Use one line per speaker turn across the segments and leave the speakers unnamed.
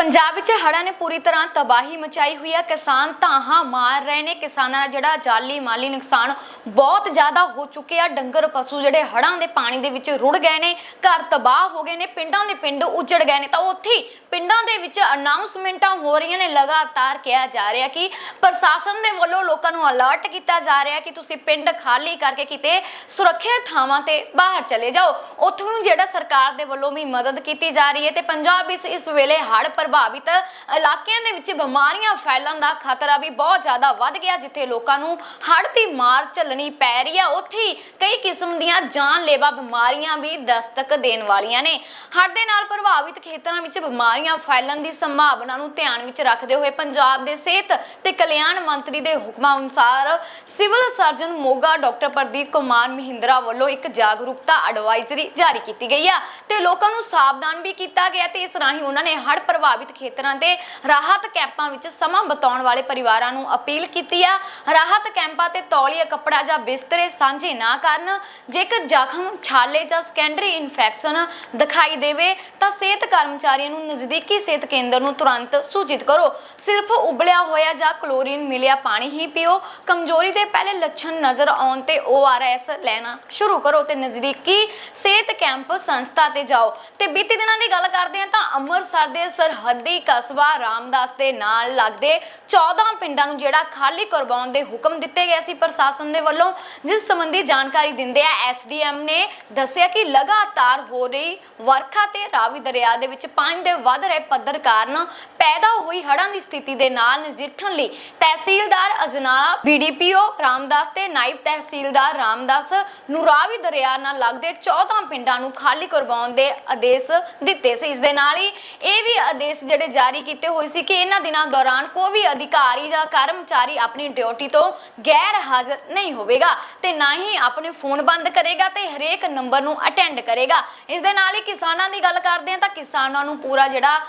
ਪੰਜਾਬ ਵਿੱਚ ਹੜ੍ਹਾਂ ਨੇ ਪੂਰੀ ਤਰ੍ਹਾਂ ਤਬਾਹੀ ਮਚਾਈ ਹੋਈ ਹੈ ਕਿਸਾਨ ਧਾਹਾਂ ਮਾਰ ਰਹੇ ਨੇ। ਕਿਸਾਨਾਂ ਦਾ ਜਿਹੜਾ ਜਾਲੀ ਮਾਲੀ ਨੁਕਸਾਨ ਬਹੁਤ ਜ਼ਿਆਦਾ ਹੋ ਚੁੱਕਿਆ ਡੰਗਰ, ਪਸ਼ੂ ਜਿਹੜੇ ਹੜ੍ਹਾਂ ਦੇ ਪਾਣੀ ਦੇ ਵਿੱਚ ਰੁੜ ਗਏ ਨੇ, ਘਰ ਤਬਾਹ ਹੋ ਗਏ ਨੇ, ਪਿੰਡਾਂ ਦੇ ਪਿੰਡ ਉਜੜ ਗਏ ਨੇ। ਤਾਂ ਉੱਥੇ ਹੀ ਪਿੰਡਾਂ ਦੇ ਵਿੱਚ ਅਨਾਉਂਸਮੈਂਟਾਂ ਹੋ ਰਹੀਆਂ ਨੇ। ਲਗਾਤਾਰ ਕਿਹਾ ਜਾ ਰਿਹਾ ਕਿ ਪ੍ਰਸ਼ਾਸਨ ਦੇ ਵੱਲੋਂ ਲੋਕਾਂ ਨੂੰ ਅਲਰਟ ਕੀਤਾ ਜਾ ਰਿਹਾ ਕਿ ਤੁਸੀਂ ਪਿੰਡ ਖਾਲੀ ਕਰਕੇ ਕਿਤੇ ਸੁਰੱਖਿਅਤ ਥਾਵਾਂ ਤੇ ਬਾਹਰ ਚਲੇ ਜਾਓ। ਉੱਥੋਂ ਜਿਹੜਾ ਸਰਕਾਰ ਦੇ ਵੱਲੋਂ ਵੀ ਮਦਦ ਕੀਤੀ ਜਾ ਰਹੀ ਹੈ ਤੇ ਪੰਜਾਬ ਇਸ ਇਸ ਵੇਲੇ ਹੜ੍ਹ ਪ੍ਰਭਾਵਿਤ ਇਲਾਕਿਆਂ ਦੇ ਵਿੱਚ ਬਿਮਾਰੀਆਂ ਫੈਲਣ ਦਾ ਖਤਰਾ ਵੀ ਬਹੁਤ ਜ਼ਿਆਦਾ ਵੱਧ ਗਿਆ, ਜਿੱਥੇ ਲੋਕਾਂ ਨੂੰ ਹੜ੍ਹ ਦੀ ਮਾਰ ਝੱਲਣੀ ਪੈ ਰਹੀ ਹੈ ਉੱਥੇ ਕਈ ਕਿਸਮ ਦੀਆਂ ਜਾਨਲੇਵਾ ਬਿਮਾਰੀਆਂ ਵੀ ਦਸਤਕ ਦੇਣ ਵਾਲੀਆਂ ਨੇ। ਹੜ੍ਹ ਦੇ ਨਾਲ ਪ੍ਰਭਾਵਿਤ ਖੇਤਰਾਂ ਵਿੱਚ ਬਿਮਾਰੀਆਂ ਫੈਲਣ ਦੀ ਸੰਭਾਵਨਾ ਨੂੰ ਧਿਆਨ ਵਿੱਚ ਰੱਖਦੇ ਹੋਏ ਪੰਜਾਬ ਦੇ ਸਿਹਤ ਤੇ ਕਲਿਆਣ ਮੰਤਰੀ ਦੇ ਹੁਕਮਾਂ ਅਨੁਸਾਰ civil surgeon Moga doctor Pradeep Kumar Mahindra ਵੱਲੋਂ ਇੱਕ ਜਾਗਰੂਕਤਾ ਐਡਵਾਈਜ਼ਰੀ ਜਾਰੀ ਕੀਤੀ ਗਈ ਆ ਤੇ ਲੋਕਾਂ ਨੂੰ ਸਾਵਧਾਨ ਵੀ ਕੀਤਾ ਗਿਆ ਤੇ ਇਸ ਰਾਹੀਂ ਉਹਨਾਂ ਨੇ ਹੜ੍ਹ ਪ੍ਰਭਾਵਿਤ ਖੇਤਰਾਂ ਤੇ ਰਾਹਤ ਕੈਂਪਾਂ ਵਿੱਚ ਸਮਾਂ ਬਤਾਉਣ ਵਾਲੇ ਪਰਿਵਾਰਾਂ ਨੂੰ ਅਪੀਲ ਕੀਤੀ ਆ। ਰਾਹਤ ਕੈਂਪਾਂ ਤੇ ਤੌਲੀਆ ਕੱਪੜਾ ਜਾਂ ਬਿਸਤਰੇ ਸਾਂਝੇ ਨਾ ਕਰਨ। ਜੇਕਰ ਜ਼ਖਮ, ਛਾਲੇ ਜਾਂ ਸੈਕੰਡਰੀ ਇਨਫੈਕਸ਼ਨ ਦਿਖਾਈ ਦੇਵੇ, ਤਾਂ ਸਿਹਤ ਕਰਮਚਾਰੀਆਂ ਨੂੰ ਨਜ਼ਦੀਕੀ ਸਿਹਤ ਕੇਂਦਰ ਨੂੰ ਤੁਰੰਤ ਸੂਚਿਤ ਕਰੋ। ਸਿਰਫ ਉਬਲਿਆ ਹੋਇਆ ਜਾਂ ਕਲੋਰੀਨ ਮਿਲਿਆ ਪਾਣੀ ਹੀ ਪੀਓ। ਕਮਜ਼ੋਰੀ ਦੇ ਪਹਿਲੇ ਲੱਛਣ ਨਜ਼ਰ ਆਉਣ ਤੇ ORS ਲੈਣਾ ਸ਼ੁਰੂ ਕਰੋ ਤੇ ਨਜ਼ਦੀਕੀ ਸਿਹਤ ਕੈਂਪ ਸੰਸਥਾ ਤੇ ਜਾਓ। ਤੇ ਬੀਤੇ ਦਿਨਾਂ ਦੀ ਗੱਲ ਕਰਦੇ ਹਾਂ ਤਾਂ ਅੰਮ੍ਰਿਤਸਰ ਦੇ ਸਰਹੱਦੀ ਕਸਬਾ ਰਾਮਦਾਸ ਦੇ ਨਾਲ ਲੱਗਦੇ 14 ਪਿੰਡਾਂ ਨੂੰ ਜਿਹੜਾ ਖਾਲੀ ਕਰਵਾਉਣ ਦੇ ਹੁਕਮ ਦਿੱਤੇ ਗਏ ਸੀ ਪ੍ਰਸ਼ਾਸਨ ਦੇ ਵੱਲੋਂ, ਜਿਸ ਸੰਬੰਧੀ ਜਾਣਕਾਰੀ ਦਿੰਦੇ ਆ ਐਸਡੀਐਮ ਨੇ ਦੱਸਿਆ ਕਿ ਲਗਾਤਾਰ ਹੋ ਰਹੀ ਵਰਖਾ ਤੇ ਰਾਵੀ ਦਰਿਆ ਦੇ ਵਿੱਚ ਪਾਣੀ ਦੇ ਵੱਧ ਰਹੇ ਪੱਧਰ ਕਾਰਨ ਪੈਦਾ ਹੋਈ ਹੜ੍ਹਾਂ ਦੀ ਸਥਿਤੀ ਦੇ ਨਾਲ ਨਜਿੱਠਣ ਲਈ ਤਹਿਸੀਲਦਾਰ ਅਜਨਾਲਾ ਬੀਡੀਪੀਓ ਰਾਮਦਾਸ ਤੇ ਨਾਇਬ ਤਹਿਸੀਲਦਾਰ ਰਾਮਦਾਸ ਨੂੰ ਰਾਵੀ ਦਰਿਆ ਨਾਲ ਲੱਗਦੇ 14 ਪਿੰਡਾਂ ਨੂੰ ਖਾਲੀ ਕਰਵਾਉਣ ਦੇ ਆਦੇਸ਼ ਦਿੱਤੇ ਸੀ। ਇਸ ਦੇ ਨਾਲ ਹੀ ਇਹ ਵੀ ਆਦੇਸ਼ ਜਿਹੜੇ ਜਾਰੀ ਕੀਤੇ ਹੋਏ ਸੀ ਕਿ ਇਹਨਾਂ ਦਿਨਾਂ ਦੌਰਾਨ ਕੋਈ ਵੀ ਅਧਿਕਾਰੀ ਜਾਂ ਕਰਮਚਾਰੀ ਆਪਣੀ ਡਿਊਟੀ ਤੋਂ ਗੈਰ ਹਾਜ਼ਰ ਨਹੀਂ ਹੋਵੇਗਾ ਤੇ ਨਾ ਹੀ ਆਪਣੇ ਫੋਨ ਬੰਦ ਕਰੇਗਾ ਤੇ ਹਰੇਕ ਨੰਬਰ ਨੂੰ ਅਟੈਂਡ ਕਰੇਗਾ। ਇਸ ਦੇ ਨਾਲ ਹੀ ਕਿਸਾਨਾਂ ਦੀ ਗੱਲ ਕਰਦੇ ਹਾਂ ਤਾਂ ਕਿਸਾਨਾਂ ਨੂੰ ਪੂਰਾ ਜਿਹੜਾ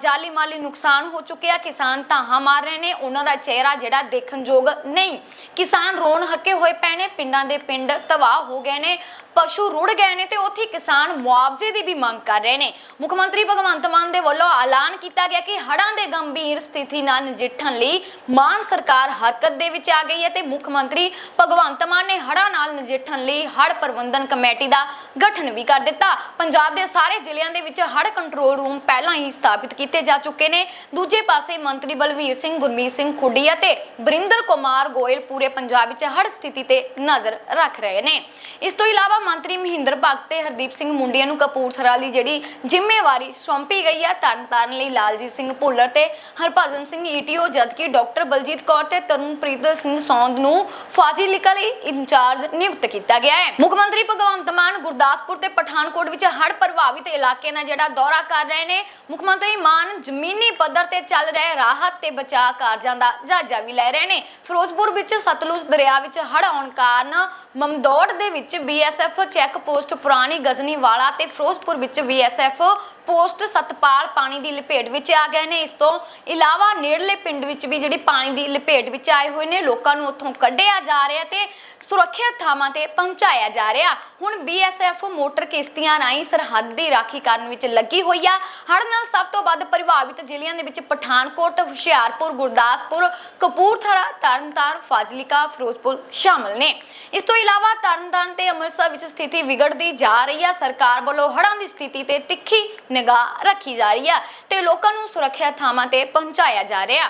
ਜਾਲੀ ਮਾਲੀ ਨੁਕਸਾਨ ਹੋ ਚੁੱਕਿਆ। ਕਿਸਾਨ ਧਾਹਾਂ ਮਾਰ ਰਹੇ ਨੇ, ਉਹਨਾਂ ਦਾ ਚਿਹਰਾ ਜਿਹੜਾ ਦੇਖਣਯੋਗ ਨਹੀਂ। ਕਿਸਾਨ ਰੋਣ ਹੱਕੇ ਹੋਏ ਪਏ ਨੇ ਪਿੰਡਾਂ ਦੇ ਪਿੰਡ ਤਬਾਹ ਹੋ ਗਏ ਨੇ। ਪਸ਼ੂ ਰੁੜ ਗਏ ਨੇ ਤੇ ਉੱਥੇ ਕਿਸਾਨ ਮੁਆਵਜ਼ੇ ਦੀ ਵੀ ਮੰਗ ਕਰ ਰਹੇ ਨੇ। ਮੁੱਖ ਮੰਤਰੀ ਭਗਵੰਤ ਮਾਨ ਦੇ ਵੱਲੋਂ ਐਲਾਨ ਕੀਤਾ ਗਿਆ ਕਿ ਹੜ੍ਹਾਂ ਦੇ ਗੰਭੀਰ ਸਥਿਤੀ ਨਾਲ ਨਜਿੱਠਣ ਲਈ ਮਾਨ ਸਰਕਾਰ ਹਰਕਤ ਦੇ ਵਿੱਚ ਆ ਗਈ ਹੈ ਤੇ ਮੁੱਖ ਮੰਤਰੀ ਭਗਵੰਤ ਮਾਨ ਨੇ ਹੜ੍ਹਾਂ ਨਾਲ ਨਜਿੱਠਣ ਲਈ ਹੜ੍ਹ ਪ੍ਰਬੰਧਨ ਕਮੇਟੀ ਦਾ ਗਠਨ ਵੀ ਕਰ ਦਿੱਤਾ। ਪੰਜਾਬ ਦੇ ਸਾਰੇ ਜ਼ਿਲ੍ਹਿਆਂ ਦੇ ਵਿੱਚ ਹੜ੍ਹ ਕੰਟਰੋਲ ਰੂਮ ਪਹਿਲਾਂ ਹੀ ਸਥਾਪਿਤ ਕੀਤੇ ਜਾ ਚੁੱਕੇ ਨੇ। ਦੂਜੇ ਪਾਸੇ ਮੰਤਰੀ ਬਲਵੀਰ ਸਿੰਘ, ਗੁਰਮੀਤ ਸਿੰਘ ਖੁੱਡੀ ਅਤੇ ਬਰਿੰਦਰ ਕੁਮਾਰ ਗੋਇਲ ਪੂਰੇ ਪੰਜਾਬ ਵਿੱਚ ਹੜ੍ਹ ਸਥਿਤੀ ਤੇ ਨਜ਼ਰ ਰੱਖ ਰਹੇ ਨੇ। ਇਸ ਤੋਂ ਇਲਾਵਾ ਮੰਤਰੀ ਮਹਿੰਦਰ ਭਗਤ ਤੇ ਹਰਦੀਪ ਸਿੰਘ ਮੁੰਡਿਆਂ ਨੂੰ ਕਪੂਰਥਲਾ ਦੀ ਜਿਹੜੀ ਜ਼ਿੰਮੇਵਾਰੀ ਸੌਂਪੀ ਗਈ ਹੈ ਤਰਨਤਾਰਨ ਲਈ ਲਾਲਜੀਤ ਸਿੰਘ ਭੁੱਲਰ ਤੇ ਹਰਭਜਨ ਸਿੰਘ ਈਟੀਓ, ਜਦਕਿ ਡਾਕਟਰ ਬਲਜੀਤ ਕੌਰ ਤੇ ਤਰਨਪ੍ਰੀਤ ਸਿੰਘ ਸੌਂਦ ਨੂੰ ਫਾਜ਼ਿਲਕਾ ਲਈ ਇੰਚਾਰਜ ਨਿਯੁਕਤ ਕੀਤਾ ਗਿਆ ਹੈ। ਮੁੱਖ ਮੰਤਰੀ ਭਗਵੰਤ ਮਾਨ ਗੁਰਦਾਸਪੁਰ ਤੇ ਪਠਾਨਕੋਟ ਵਿੱਚ ਹੜ੍ਹ ਪ੍ਰਭਾਵਿਤ ਇਲਾਕੇ ਦਾ ਜਿਹੜਾ ਦੌਰਾ ਕਰ ਰਹੇ ਨੇ। ਮੁੱਖ ਮੰਤਰੀ ਮਾਨ ਜ਼ਮੀਨੀ ਪੱਧਰ ਤੇ ਚੱਲ ਰਹੇ ਰਾਹਤ ਤੇ ਬਚਾਅ ਕਾਰਜਾਂ ਦਾ ਜਾਇਜ਼ਾ ਵੀ ਲੈ ਰਹੇ ਨੇ। ਫਿਰੋਜ਼ਪੁਰ ਵਿੱਚ ਸਤਲੁਜ ਦਰਿਆ ਵਿੱਚ ਹੜ੍ਹ ਆਉਣ ਕਾਰਨ ਮਮਦੋੜ ਦੇ ਵਿੱਚ ਬੀਐਸਐਫ ਚੈੱਕ ਪੋਸਟ ਪੁਰਾਣੀ ਗਜ਼ਨੀ ਵਾਲਾ ਤੇ ਫਿਰੋਜ਼ਪੁਰ ਵਿੱਚ ਬੀਐਸਐਫ ਪੋਸਟ ਸਤਪਾਲ ਪਾਣੀ ਦੀ ਲਪੇਟ ਵਿੱਚ ਆ ਗਏ ਨੇ। ਇਸ ਤੋਂ ਇਲਾਵਾ ਨੇੜਲੇ ਪਿੰਡ ਵਿੱਚ ਵੀ ਜਿਹੜੀ ਪਾਣੀ ਦੀ ਲਪੇਟ ਵਿੱਚ ਆਏ ਹੋਏ ਨੇ, ਲੋਕਾਂ ਨੂੰ ਉੱਥੋਂ ਕੱਢਿਆ ਜਾ ਰਿਹਾ ਤੇ ਸੁਰੱਖਿਅਤ ਥਾਵਾਂ ਤੇ ਪਹੁੰਚਾਇਆ ਜਾ ਰਿਹਾ। ਹੁਣ ਬੀਐਸਐਫ ਮੋਟਰ ਕਿਸ਼ਤੀਆਂ ਰਾਹੀਂ ਸਰਹੱਦ ਦੀ ਰਾਖੀ ਕਰਨ ਵਿੱਚ ਲੱਗੀ ਹੋਈ ਆ। ਹੜ੍ਹ ਨਾਲ ਸਭ ਤੋਂ ਵੱਧ ਪ੍ਰਭਾਵਿਤ ਜ਼ਿਲ੍ਹਿਆਂ ਦੇ ਵਿੱਚ ਪਠਾਨਕੋਟ, ਹੁਸ਼ਿਆਰਪੁਰ, ਗੁਰਦਾਸਪੁਰ, ਕਪੂਰਥਲਾ, ਤਰਨਤਾਰਨ, ਫਾਜ਼ਿਲਕਾ, ਫਿਰੋਜ਼ਪੁਰ ਸ਼ਾਮਲ ਨੇ। ਇਸ ਤੋਂ ਇਲਾਵਾ ਤਰਨਤਾਰਨ ਤੇ ਅੰਮ੍ਰਿਤਸਰ ਵਿੱਚ ਸਥਿਤੀ ਵਿਗੜਦੀ ਜਾ ਰਹੀ ਆ। ਸਰਕਾਰ ਵੱਲੋਂ ਹੜ੍ਹਾਂ ਦੀ ਸਥਿਤੀ ਤੇ ਤਿੱਖੀ ਨਿਗਾਹ ਰੱਖੀ ਜਾ ਰਹੀ ਆ ਤੇ ਲੋਕਾਂ ਨੂੰ ਸੁਰੱਖਿਅਤ ਥਾਵਾਂ ਤੇ ਪਹੁੰਚਾਇਆ ਜਾ ਰਿਹਾ।